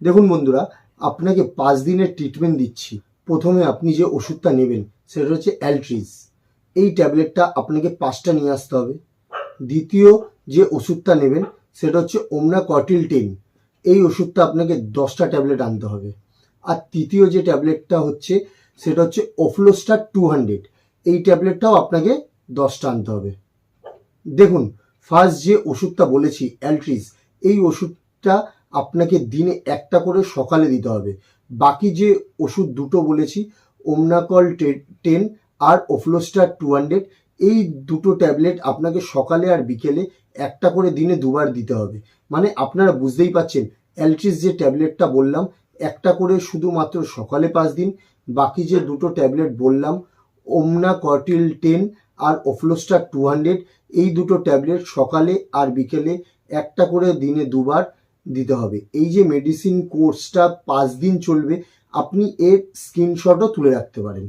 দেখুন বন্ধুরা, আপনাকে পাঁচ দিনের ট্রিটমেন্ট দিচ্ছি। প্রথমে আপনি যে ওষুধটা নেবেন, সেটা হচ্ছে অ্যালট্রিজ এই ট্যাবলেটটা আপনাকে পাঁচটা নিয়ে আসতে হবে। দ্বিতীয় যে ওষুধটা নেবেন, সেটা হচ্ছে ওমনা কটিল টেন এই ওষুধটা আপনাকে দশটা ট্যাবলেট আনতে হবে। আর তৃতীয় যে ট্যাবলেটটা হচ্ছে, সেটা হচ্ছে ওফলোস্টার টু হান্ড্রেড এই ট্যাবলেটটাও আপনাকে দশটা আনতে হবে। দেখুন ফার্স্ট যে ওষুধটা বলেছি অ্যালট্রিজ এই ওষুধটা আপনাকে দিনে একটা করে সকালে দিতে হবে। বাকি যে ওষুধ দুটো বলেছি ওমনাকল টেন আর ওফলোস্টার টু হান্ড্রেড এই দুটো ট্যাবলেট আপনাকে সকালে আর বিকেলে একটা করে দিনে দুবার দিতে হবে। মানে আপনারা বুঝতেই পাচ্ছেন অ্যালট্রিজ যে ট্যাবলেটটা বললাম, একটা করে শুধুমাত্র সকালে পাঁচ দিন, বাকি যে দুটো ট্যাবলেট বললাম ওমনা কটিল টেন আর ওফলোস্টার টু হান্ড্রেড এই দুটো ট্যাবলেট সকালে আর বিকেলে একটা করে দিনে দুবার দিতে হবে। এই যে মেডিসিন কোর্সটা পাঁচ দিন চলবে, আপনি এর স্ক্রিনশটও তুলে রাখতে পারেন।